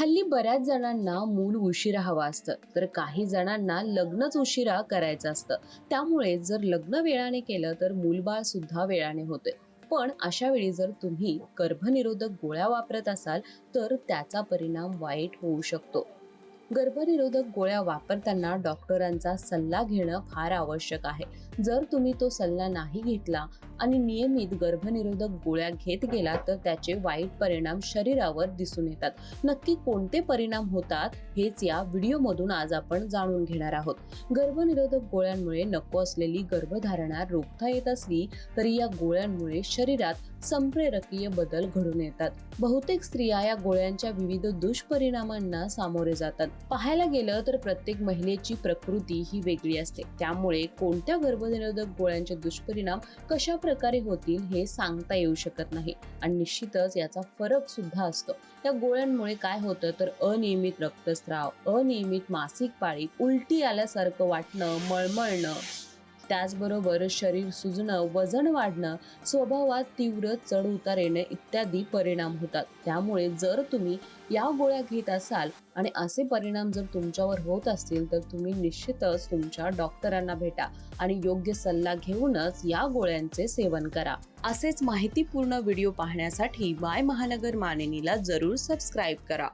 हल्ली बऱ्याच जणांना मूल उशिरा हवा असतं तर काही जणांना लग्नच उशिरा करायचं असतं. त्यामुळे जर लग्न वेळाने केलं तर मूलबाळ सुद्धा वेळाने होते. पण अशा वेळी जर तुम्ही गर्भनिरोधक गोळ्या वापरत असाल तर त्याचा परिणाम वाईट होऊ शकतो. गर्भनिरोधक गोळ्या वापरताना डॉक्टरांचा सल्ला घेणं फार आवश्यक आहे. जर तुम्ही तो सल्ला नाही घेतला आणि नियमित गर्भनिरोधक गोळ्या घेत गेला तर त्याचे वाईट परिणाम शरीरावर दिसून येतात. नक्की कोणते परिणाम होतात हेच या व्हिडिओमधून आज आपण जाणून घेणार आहोत. गर्भनिरोधक गोळ्यांमुळे नको असलेली गर्भधारणा रोखता येत असली तरी या गोळ्यांमुळे शरीरात संप्रेरकीय बदल घडून येतात. बहुतेक स्त्रिया या गोळ्यांच्या विविध दुष्परिणामांना सामोरे जातात. पाहायला गेलं तर प्रत्येक महिलेची प्रकृती ही वेगळी असते. त्यामुळे कोणत्या गर्भनिरोधक गोळ्यांचे दुष्परिणाम कशा प्रकारे होतील हे सांगता येऊ शकत नाही. आणि निश्चितच याचा फरक सुद्धा असतो. त्या गोळ्यांमुळे काय होतं तर अनियमित रक्तस्राव अनियमित मासिक पाळी उलटी आल्यासारखं वाटणं मळमळणं त्याचबरोबर शरीर सुजणं वजन वाढणं स्वभावात तीव्र चढ उतार येणे इत्यादी परिणाम होतात. त्यामुळे जर तुम्ही या गोळ्या घेत असाल आणि असे परिणाम जर तुमच्यावर होत असतील तर तुम्ही निश्चितच तुमच्या डॉक्टरांना भेटा आणि योग्य सल्ला घेऊनच या गोळ्यांचे सेवन करा. असेच माहितीपूर्ण व्हिडिओ पाहण्यासाठी वाय महानगर मानिनीला जरूर सबस्क्राईब करा.